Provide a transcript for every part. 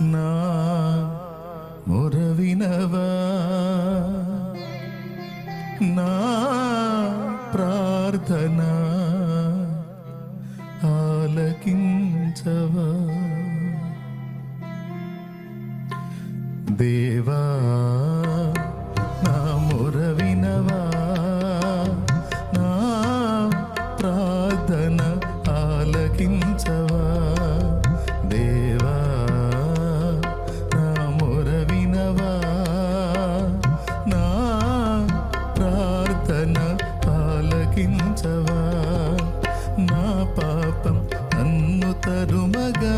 నా మురవినవా? నా ప్రార్థన ఆలకించవా? దేవా నా మురవినవా? నా ప్రార్థన ఆలకించవా నా పాపం నన్ను తరుమగా?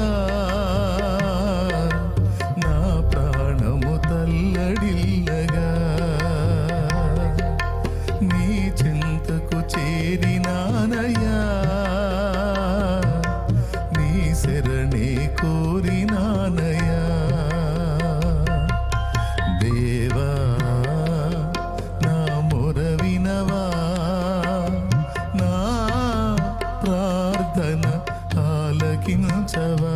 నా ప్రాణము తల్లడిల్లగా? నీ చింతకు చేరినానయ్యా? నీ శరణే కోరినానయ్యా? ఆలకించవా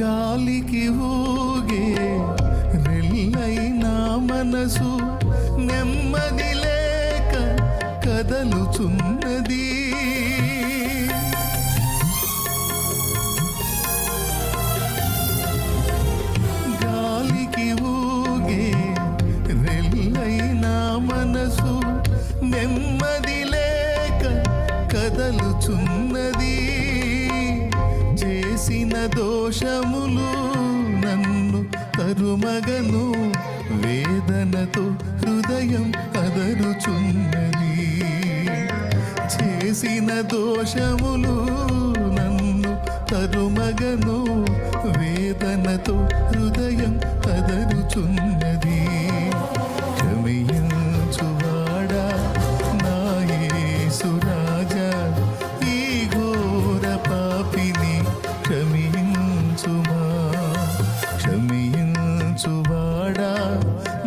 గాలికి ఊగే రెల్లైన మనసు నెమ్మది లేక కదలుచున్నది. గాలికి ఊగే రెల్లైన మనసు నెమ్మది లేక కదలుచున్నది. చేసిన దోషములు నన్ను తరుమగను. వేదనతో హృదయం కదరుచున్నది. చేసిన దోషములు నన్ను తరుమగను. వేదనతో హృదయం కదరుచున్నది.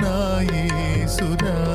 నా యేసునా.